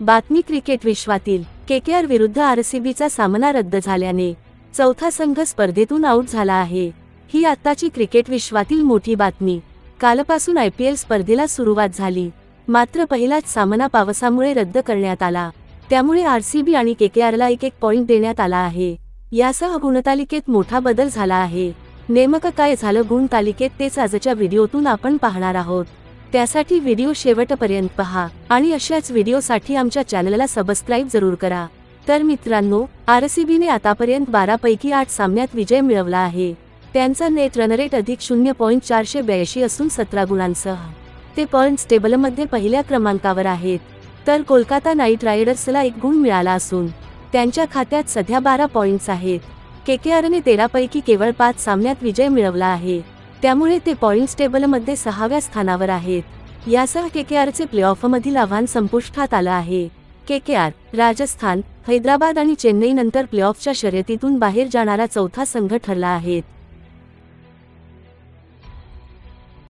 बातमी क्रिकेट विश्वातील केकेआर विरुद्ध आरसीबीचा सामना रद्द झाल्याने चौथा संघ स्पर्धेतून आऊट झाला आहे. ही आत्ताची क्रिकेट विश्वातील मोठी बातमी. कालपासून आय पी एल स्पर्धेला सुरुवात झाली. मात्र पहिलाच सामना पावसामुळे रद्द करण्यात आला. त्यामुळे आरसीबी आणि केकेआरला एक एक पॉइंट देण्यात आला आहे. यासह गुणतालिकेत मोठा बदल झाला आहे. नेमकं काय झालं? गुणतालिकेत तेच आजच्या व्हिडिओतून आपण पाहणार आहोत. त्यासाठी व्हिडिओ शेवटपर्यंत पहा आणि अशाच व्हिडिओसाठी आमच्या चॅनलला सबस्क्राईब जरूर करा. तर मित्रांनो आरसीबीने आतापर्यंत बारापैकी आठ सामन्यात विजय मिळवला आहे. त्यांचा नेट रनरेट अधिक शून्य पॉईंट चारशे ब्याऐंशी असून सतरा गुणांसह. ते पॉईंट्स टेबलमध्ये पहिल्या क्रमांकावर आहेत. तर कोलकाता नाईट रायडर्सला एक गुण मिळाला असून त्यांच्या खात्यात सध्या बारा पॉईंट्स आहेत. केकेआरने तेरापैकी केवळ पाच सामन्यात विजय मिळवला आहे. त्यामुळे ते पॉईंट टेबलमध्ये सहाव्या स्थानावर आहेत. यासह केकेआरचे प्लेऑफमधील आव्हान संपुष्टात आलं आहे. केकेआर राजस्थान हैदराबाद आणि चेन्नईनंतर प्लेऑफच्या शर्यतीतून बाहेर जाणारा चौथा संघ ठरला आहे.